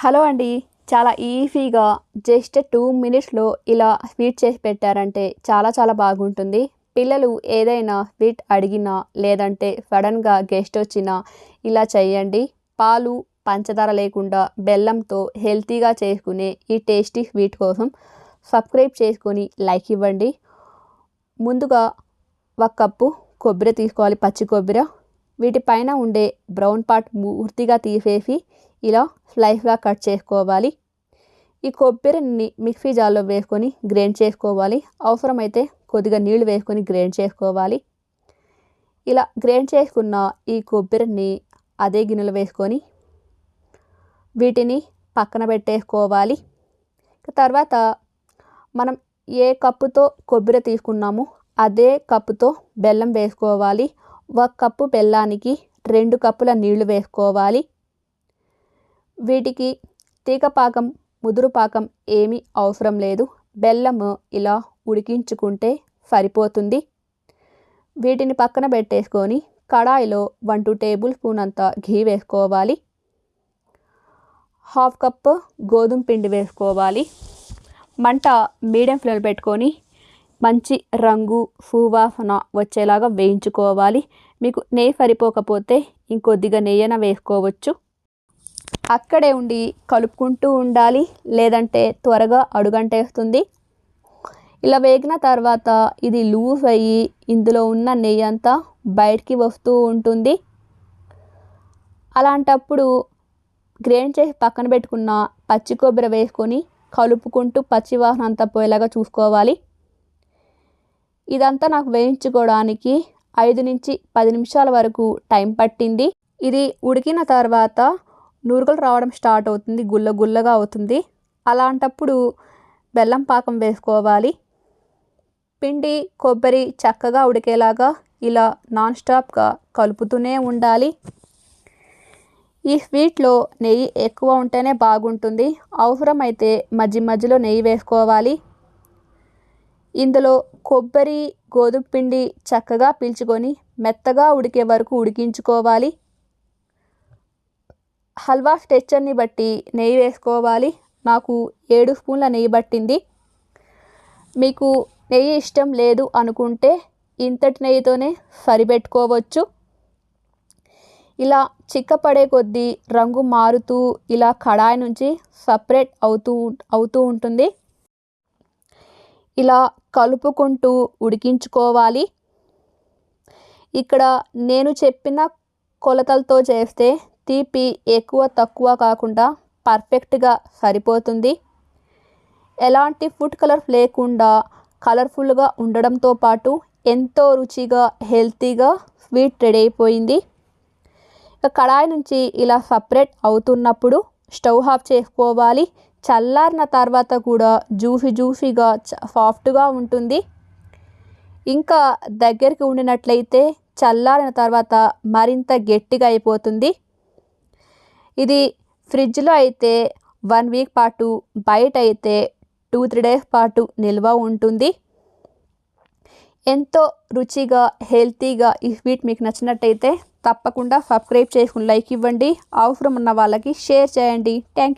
Hello అండి. చాలా ఈజీగా జస్ట్ టూ మినిట్స్లో ఇలా స్వీట్ చేసి పెట్టారంటే చాలా చాలా బాగుంటుంది. పిల్లలు ఏదైనా స్వీట్ అడిగినా లేదంటే సడన్గా గెస్ట్ వచ్చినా ఇలా చేయండి. పాలు పంచదార లేకుండా బెల్లంతో హెల్తీగా చేసుకునే ఈ టేస్టీ స్వీట్ కోసం సబ్స్క్రైబ్ చేసుకొని లైక్ ఇవ్వండి. ముందుగా ఒక కప్పు కొబ్బరి తీసుకోవాలి పచ్చి కొబ్బరి. వీటిపైన ఉండే బ్రౌన్ పార్ట్ పూర్తిగా తీసేసి ఇలా స్లైస్గా కట్ చేసుకోవాలి. ఈ కొబ్బరిని మిక్సీ జార్లో వేసుకొని గ్రైండ్ చేసుకోవాలి. అవసరమైతే కొద్దిగా నీళ్ళు వేసుకొని గ్రైండ్ చేసుకోవాలి. ఇలా గ్రైండ్ చేసుకున్న ఈ కొబ్బరిని అదే గిన్నెలో వేసుకొని వీటిని పక్కన పెట్టేసుకోవాలి. తర్వాత మనం ఏ కప్పుతో కొబ్బరి తీసుకున్నామో అదే కప్పుతో బెల్లం వేసుకోవాలి. ఒక కప్పు బెల్లానికి రెండు కప్పుల నీళ్ళు వేసుకోవాలి. వీటికి తీగపాకం ముదురు పాకం ఏమీ అవసరం లేదు. బెల్లము ఇలా ఉడికించుకుంటే సరిపోతుంది. వీటిని పక్కన పెట్టేసుకొని కడాయిలో వన్ టూ టేబుల్ స్పూన్ అంత ఘీ వేసుకోవాలి. హాఫ్ కప్ గోధుమ పిండి వేసుకోవాలి. మంట మీడియం ఫ్లేమ్ పెట్టుకొని మంచి రంగు సువాసన వచ్చేలాగా వేయించుకోవాలి. మీకు నెయ్యి సరిపోకపోతే ఇంకొద్దిగా నెయ్యన వేసుకోవచ్చు. అక్కడే ఉండి కలుపుకుంటూ ఉండాలి. లేదంటే త్వరగా అడుగంటేస్తుంది. ఇలా వేగిన తర్వాత ఇది లూజ్ అయ్యి ఇందులో ఉన్న నెయ్యి అంతా బయటికి వస్తూ ఉంటుంది. అలాంటప్పుడు గ్రైండ్ చేసి పక్కన పెట్టుకున్న పచ్చి కొబ్బరి వేసుకొని కలుపుకుంటూ పచ్చి వాసన అంతా పోయేలాగా చూసుకోవాలి. ఇదంతా నాకు వేయించుకోవడానికి ఐదు నుంచి పది నిమిషాల వరకు టైం పట్టింది. ఇది ఉడికిన తర్వాత నూరుగలు రావడం స్టార్ట్ అవుతుంది గుల్ల గుల్లగా అవుతుంది. అలాంటప్పుడు బెల్లం పాకం వేసుకోవాలి. పిండి కొబ్బరి చక్కగా ఉడికేలాగా ఇలా నాన్ స్టాప్గా కలుపుతూనే ఉండాలి. ఈ స్వీట్లో నెయ్యి ఎక్కువ ఉంటేనే బాగుంటుంది. అవసరమైతే మధ్య మధ్యలో నెయ్యి వేసుకోవాలి. ఇందులో కొబ్బరి గోధుమ పిండి చక్కగా పీల్చుకొని మెత్తగా ఉడికే వరకు ఉడికించుకోవాలి. హల్వా స్ట్రెచ్చర్ని బట్టి నెయ్యి వేసుకోవాలి. నాకు ఏడు స్పూన్ల నెయ్యి పట్టింది. మీకు నెయ్యి ఇష్టం లేదు అనుకుంటే ఇంతటి నెయ్యితోనే సరిపెట్టుకోవచ్చు. ఇలా చిక్కపడే కొద్దీ రంగు మారుతూ ఇలా కడాయి నుంచి సపరేట్ అవుతూ అవుతూ ఉంటుంది. ఇలా కలుపుకుంటూ ఉడికించుకోవాలి. ఇక్కడ నేను చెప్పిన కొలతలతో చేస్తే తీపి ఎక్కువ తక్కువ కాకుండా పర్ఫెక్ట్గా సరిపోతుంది. ఎలాంటి ఫుడ్ కలర్ లేకుండా కలర్ఫుల్గా ఉండడంతో పాటు ఎంతో రుచిగా హెల్తీగా స్వీట్ రెడీ అయిపోయింది. ఇక కడాయి నుంచి ఇలా సపరేట్ అవుతున్నప్పుడు స్టవ్ ఆఫ్ చేసుకోవాలి. చల్లారిన తర్వాత కూడా జ్యూసీ జ్యూసీగా సాఫ్ట్గా ఉంటుంది. ఇంకా దగ్గరికి ఉండినట్లయితే చల్లారిన తర్వాత మరింత గట్టిగా అయిపోతుంది. ఇది ఫ్రిడ్జ్లో అయితే వన్ వీక్ పాటు బయట అయితే టూ త్రీ డేస్ పాటు నిల్వ ఉంటుంది. ఎంతో రుచిగా హెల్తీగా ఈ స్వీట్ మీకు నచ్చినట్టయితే తప్పకుండా సబ్స్క్రైబ్ చేసుకుని లైక్ ఇవ్వండి. అవసరం ఉన్న వాళ్ళకి షేర్ చేయండి. Thank you